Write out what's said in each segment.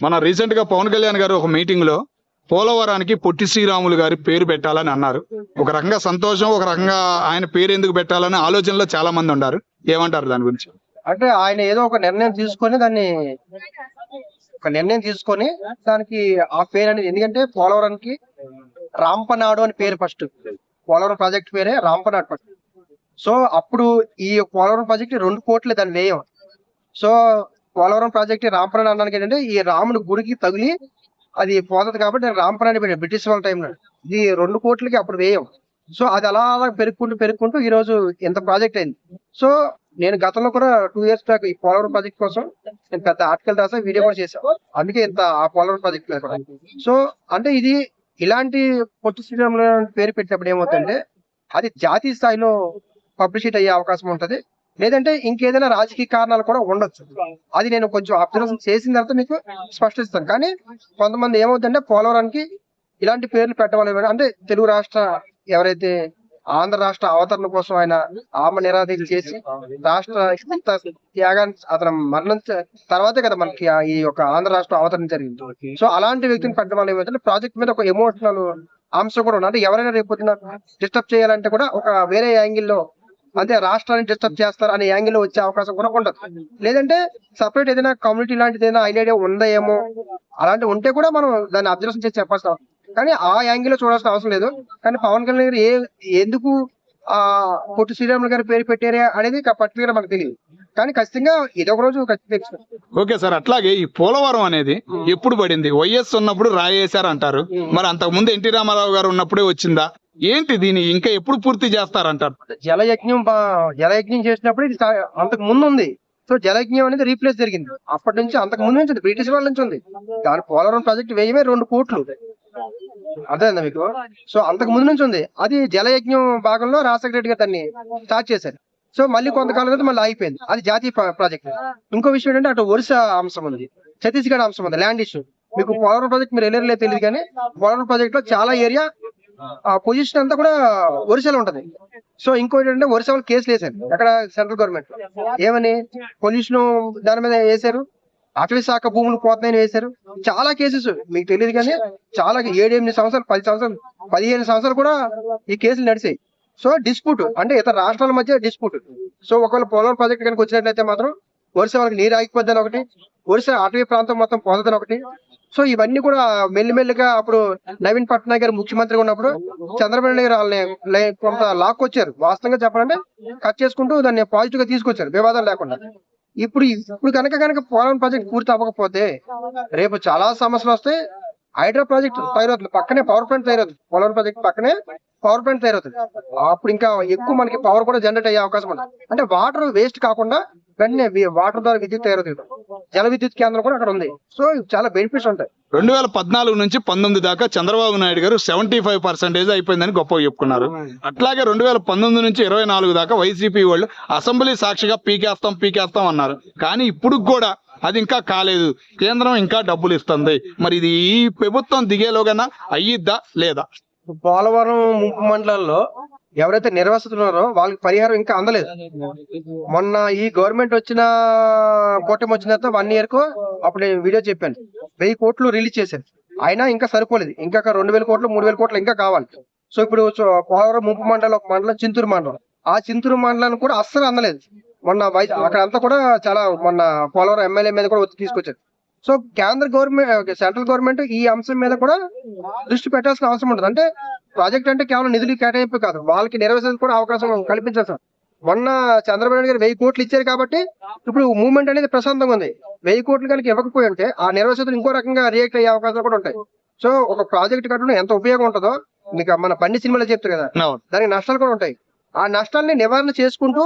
మన రీసెంట్గా పవన్ కళ్యాణ్ గారు ఒక మీటింగ్లో పోలవరానికి పొట్టి శ్రీరాములు గారి పేరు పెట్టాలని అన్నారు. ఒక రకంగా సంతోషం ఒక రకంగా ఆయన పేరు ఎందుకు పెట్టాలని ఆలోచనలో చాలా మంది ఉన్నారు. ఏమంటారు దాని గురించి? అంటే ఆయన ఏదో ఒక నిర్ణయం తీసుకొని దాన్ని ఒక నిర్ణయం తీసుకొని దానికి ఆ పేరు అనేది ఎందుకంటే పోలవరానికి రాంపనాడు అని పేరు ఫస్ట్ పోలవరం ప్రాజెక్ట్ పేరే రాంపనాడు ఫస్ట్ సో అప్పుడు ఈ పోలవరం ప్రాజెక్ట్ రెండు కోట్లు దాని వ్యయం. సో పోలవరం ప్రాజెక్ట్ రాంపనాడు అనడానికి ఏంటంటే ఈ రాముని గుడికి తగిలి అది పోతుంది కాబట్టి నేను రాంపనాడు పెట్టారు బ్రిటిష్ వాళ్ళ టైంలో ఇది రెండు కోట్లకి అప్పుడు వేయం. సో అది అలా అలా పెరుగుకుంటూ పెరుగుకుంటూ ఈ రోజు ఇంత ప్రాజెక్ట్ అయింది. సో నేను గతంలో కూడా టూ ఇయర్స్ బ్యాక్ ఈ పోలవరం ప్రాజెక్ట్ కోసం నేను పెద్ద ఆర్టికల్ రాసా వీడియో కూడా చేశాను అందుకే ఇంత ఆ పోలవరం ప్రాజెక్ట్ మీద సో అంటే ఇది ఇలాంటి పొట్టి శ్రీరాములు పేరు పెట్టినప్పుడు ఏమవుతుందంటే అది జాతీయ స్థాయిలో పబ్లిసిటీ అయ్యే అవకాశం ఉంటుంది. లేదంటే ఇంకేదైనా రాజకీయ కారణాలు కూడా ఉండొచ్చు. అది నేను కొంచెం అబ్జర్వేషన్ చేసిన తర్వాత మీకు స్పష్టిస్తాను కానీ కొంతమంది ఏమవుతుందంటే పోలవరానికి ఇలాంటి పేర్లు పెట్టవాలి. అంటే తెలుగు రాష్ట్ర ఎవరైతే ఆంధ్ర రాష్ట్ర అవతరణ కోసం ఆయన ఆమ నిరాదీక్ష చేసి రాష్ట్ర త్యాగాన్ని అతను మరణించ తర్వాతే కదా మనకి ఈ యొక్క ఆంధ్ర రాష్ట్రం అవతరణ జరిగింది. సో అలాంటి వ్యక్తిని పెట్టడం వల్ల ఏమంటే ప్రాజెక్ట్ మీద ఒక ఎమోషనల్ అంశం కూడా ఉంది అంటే ఎవరైనా రేపు డిస్టర్బ్ చేయాలంటే కూడా ఒక వేరే యాంగిల్లో అంటే రాష్ట్రాన్ని డిస్టర్బ్ చేస్తారు అనే యాంగిల్లో వచ్చే అవకాశం కూడా ఉండదు. లేదంటే సపరేట్ ఏదైనా కమ్యూనిటీ లాంటిది ఏదైనా ఐడియా ఉందా ఏమో అలాంటి ఉంటే కూడా మనం దాన్ని అబ్జర్వేషన్ చేసి చెప్పాల్సిన. కానీ ఆ యాంగిల్లో చూడాల్సిన అవసరం లేదు. కానీ పవన్ కళ్యాణ్ గారు ఏ ఎందుకు ఆ పొట్టి శ్రీరాములు గారి పేరు పెట్టారే అనేది పర్టికులర్ మనకు తెలియదు. కానీ ఖచ్చితంగా ఇది ఒక రోజు ఓకే సార్ అట్లాగే ఈ పోలవరం అనేది ఎప్పుడు పడింది? వైఎస్ ఉన్నప్పుడు రాయేశారు అంటారు. మరి అంతకు ముందు ఎన్టీ రామారావు గారు ఉన్నప్పుడే వచ్చిందా? ఏంటి దీని ఇంకా ఎప్పుడు పూర్తి చేస్తారంటారు? జలయజ్ఞం బా- జలయజ్ఞం చేసినప్పుడు ఇది అంతకు ముందు ఉంది. సో జలయజ్ఞం అనేది రీప్లేస్ జరిగింది. అప్పటి నుంచి అంతకు ముందు నుంచి ఉంది బ్రిటిష్ వాళ్ళ నుంచి ఉంది. దాని పోలవరం ప్రాజెక్ట్ వేయమే రెండు కోట్లు. అర్థమైందా మీకు? సో అంతకు ముందు నుంచి ఉంది. అది జలయజ్ఞం భాగంలో రాజశేఖర రెడ్డి గారు దాన్ని స్టార్ట్ చేశారు. సో మళ్ళీ కొంతకాలం తర్వాత మళ్ళీ ఆగిపోయింది. అది జాతీయ ప్రాజెక్ట్. ఇంకో విషయం ఏంటంటే అటు ఒరిస్సా అంశం ఉంది. ఛత్తీస్గఢ్ అంశం ఉంది ల్యాండ్ ఇష్యూ. మీకు పోలవరం ప్రాజెక్ట్ మీరు వెళ్ళలేదో తెలియదు కానీ పోలవరం ప్రాజెక్ట్లో చాలా ఏరియా ఆ పొజిషన్ అంతా కూడా ఒరిస్సాలో ఉంటది. సో ఇంకోటి ఏంటంటే ఒరిస్సా వాళ్ళు కేసులు వేశారు. అక్కడ సెంట్రల్ గవర్నమెంట్ ఏమని? పొల్యూషన్ దాని మీద వేశారు. అటవీ శాఖ భూములు పోతున్నాయని వేశారు. చాలా కేసెస్ మీకు తెలియదు కానీ చాలా ఏడు ఎనిమిది సంవత్సరాలు పది సంవత్సరాలు పదిహేను సంవత్సరాలు కూడా ఈ కేసులు నడిచాయి. సో డిస్ప్యూట్ అంటే ఇతర రాష్ట్రాల మధ్య డిస్ప్యూట్ సో ఒకవేళ పోలవరం ప్రాజెక్ట్ కనుక వచ్చినట్లయితే మాత్రం ఒరిస్సా వాళ్ళకి నీరు ఆగిపోద్దని ఒకటి ఒరిస్సా అటవీ ప్రాంతం మొత్తం పోతుందని ఒకటి సో ఇవన్నీ కూడా మెల్లిమెల్లిగా అప్పుడు నవీన్ పట్నాయక్ గారు ముఖ్యమంత్రిగా ఉన్నప్పుడు చంద్రబాబు నాయుడు గారు వాళ్ళని లే- కొంత లాక్కొచ్చారు వాస్తవంగా చెప్పాలంటే కట్ చేసుకుంటూ దాన్ని పాజిటివ్గా తీసుకొచ్చారు. వివాదం లేకుండా. ఇప్పుడు ఇప్పుడు కనుక కనుక పోలవరం ప్రాజెక్ట్ పూర్తి అవ్వకపోతే రేపు చాలా సమస్యలు వస్తాయి. హైడ్రా ప్రాజెక్ట్ తయారవుతుంది. పక్కనే పవర్ ప్లాంట్ తయారవుతుంది. పోలవరం ప్రాజెక్ట్ పక్కనే పవర్ ప్లాంట్ తయారవుతుంది. అప్పుడు ఇంకా ఎక్కువ మనకి పవర్ కూడా జనరేట్ అయ్యే అవకాశం ఉంది. అంటే వాటర్ వేస్ట్ కాకుండా వెంటనే వాటర్ ద్వారా విద్యుత్ తయారవుతుంది. జల విద్యుత్ కేంద్రం కూడా అక్కడ ఉంది. సో చాలా బెనిఫిట్స్ ఉంటాయి. రెండు వేల పద్నాలుగు నుంచి పంతొమ్మిది దాకా చంద్రబాబు నాయుడు గారు సెవెంటీ ఫైవ్ పర్సెంటేజ్ అయిపోయిందని గొప్పగా చెప్పుకున్నారు. అట్లాగే రెండు వేల పంతొమ్మిది నుంచి ఇరవై నాలుగు దాకా వైసీపీ వాళ్ళు అసెంబ్లీ సాక్షిగా పీకేస్తాం పీకేస్తాం అన్నారు. కానీ ఇప్పుడు కూడా అది ఇంకా కాలేదు. కేంద్రం ఇంకా డబ్బులు ఇస్తుంది. మరి ఇది ఈ ప్రభుత్వం దిగేలోగానా అయ్యిద్దా లేదా? పోలవరం ముంపు మండలాల్లో ఎవరైతే నిర్వాసితులు ఉన్నారో వాళ్ళకి పరిహారం ఇంకా అందలేదు. మొన్న ఈ గవర్నమెంట్ వచ్చిన కూటమి వచ్చిన తర్వాత వన్ ఇయర్కు అప్పుడు నేను వీడియో చెప్పాను. వెయ్యి కోట్లు రిలీజ్ చేశాను అయినా ఇంకా సరిపోలేదు. ఇంకా రెండు వేల కోట్లు మూడు వేల కోట్లు ఇంకా కావాలి. సో ఇప్పుడు చో- ముంపు మండలం ఒక మండలం చింతూరు మండలం. ఆ చింతూరు మండలానికి కూడా అస్సలు అందలేదు. మొన్న వై- అక్కడ అంతా కూడా చాలా మొన్న పోలవరం ఎమ్మెల్యే మీద కూడా ఒత్తిడి తీసుకొచ్చారు. సో కేంద్ర గవర్నమెంట్ సెంట్రల్ గవర్నమెంట్ ఈ అంశం మీద కూడా దృష్టి పెట్టాల్సిన అవసరం ఉంటుంది. అంటే ప్రాజెక్ట్ అంటే కేవలం నిధులు కేటాయింపు కాదు వాళ్ళకి నెరవేర్చేందుకు కూడా అవకాశం కల్పించాల్సిన మొన్న చంద్రబాబు నాయుడు గారు వెయ్యి కోట్లు ఇచ్చారు కాబట్టి ఇప్పుడు మూవ్మెంట్ అనేది ప్రశాంతంగా ఉంది. వెయ్యి కోట్లు కనుక ఇవ్వకపోయి ఉంటే ఆ నెరవేర్చేతులు ఇంకో రకంగా రియాక్ట్ అయ్యే అవకాశాలు కూడా ఉంటాయి. సో ఒక ప్రాజెక్ట్ కట్టడం ఎంత ఉపయోగం ఉంటుందో మీకు మన బండి సినిమాలో చెప్తారు కదా. దానికి నష్టాలు కూడా ఉంటాయి. ఆ నష్టాలని నివారణ చేసుకుంటూ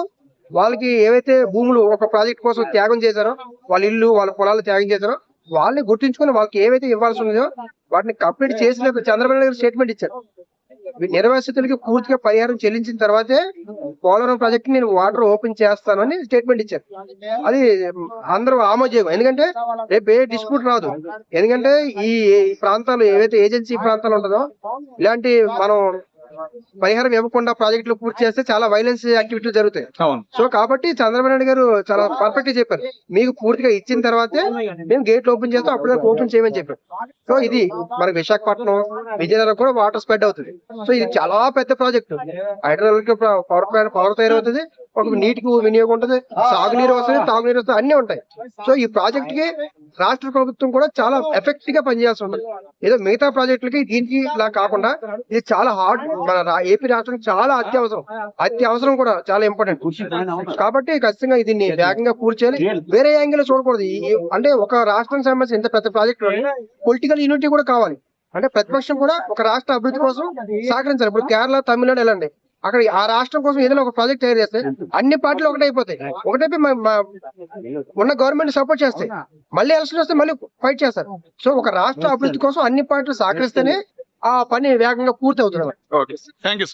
వాళ్ళకి ఏవైతే భూములు ఒక ప్రాజెక్ట్ కోసం త్యాగం చేశారో వాళ్ళ ఇల్లు వాళ్ళ పొలాలు త్యాగం చేశారో వాళ్ళని గుర్తించుకొని వాళ్ళకి ఏవైతే ఇవ్వాల్సి ఉన్నదో వాటిని కంప్లీట్ చేసిన చంద్రబాబు నాయుడు స్టేట్మెంట్ ఇచ్చారు. నిర్వాసితులకి పూర్తిగా పరిహారం చెల్లించిన తర్వాతే పోలవరం ప్రాజెక్ట్ నేను వాటర్ ఓపెన్ చేస్తానని స్టేట్మెంట్ ఇచ్చారు. అది అందరూ ఆమోదయోగం. ఎందుకంటే రేపు ఏ డిస్ప్యూట్ రాదు. ఎందుకంటే ఈ ప్రాంతాలు ఏవైతే ఏజెన్సీ ప్రాంతాలు ఉంటుందో ఇలాంటి మనం పరిహారం ఇవ్వకుండా ప్రాజెక్టులు పూర్తి చేస్తే చాలా వైలెన్స్ యాక్టివిటీలు జరుగుతాయి. సో కాబట్టి చంద్రబాబు నాయుడు గారు చాలా పర్ఫెక్ట్గా చెప్పారు. మీకు పూర్తిగా ఇచ్చిన తర్వాతే మేము గేట్లు ఓపెన్ చేస్తాం అప్పుడు ఓపెన్ చేయమని చెప్పారు. సో ఇది మన విశాఖపట్నం విజయనగరం కూడా వాటర్ స్ప్రెడ్ అవుతుంది. సో ఇది చాలా పెద్ద project hydraulic power plant power తయారవుతుంది ఒక నీటికి వినియోగం ఉంటుంది సాగునీరు వస్తుంది తాగునీరు వస్తుంది అన్ని ఉంటాయి. సో ఈ ప్రాజెక్ట్కి రాష్ట్ర ప్రభుత్వం కూడా చాలా ఎఫెక్ట్గా పనిచేయాల్సి ఉంటుంది ఏదో మిగతా ప్రాజెక్టులకి దీనికి ఇలా కాకుండా ఇది చాలా హార్డ్ మన రా- ఏపీ రాష్ట్రం చాలా అత్యవసరం. అత్యవసరం కూడా చాలా ఇంపార్టెంట్. కాబట్టి ఖచ్చితంగా దీన్ని వేగంగా పూర్తి చేయాలి. వేరే యాంగిల్ చూడకూడదు. అంటే ఒక రాష్ట్రానికి సంబంధించిన ఇంత పెద్ద ప్రాజెక్ట్ పొలిటికల్ యూనిటీ కూడా కావాలి. అంటే ప్రతిపక్షం కూడా ఒక రాష్ట్ర అభివృద్ధి కోసం సహకరించాలి. ఇప్పుడు కేరళ తమిళనాడు వెళ్ళండి. అక్కడ ఆ రాష్ట్రం కోసం ఏదైనా ఒక ప్రాజెక్ట్ తయారు చేస్తే అన్ని పార్టీలు ఒకటైపోతాయి ఒకటైపోయి మ- మ- ఉన్న గవర్నమెంట్ సపోర్ట్ చేస్తాయి. మళ్ళీ ఎలక్షన్ వస్తే మళ్ళీ ఫైట్ చేస్తారు. సో ఒక రాష్ట్ర అభివృద్ధి కోసం అన్ని పార్టీలు సహకరిస్తేనే ఆ పని వేగంగా పూర్తి అవుతుంది ఓకే థ్యాంక్ యూ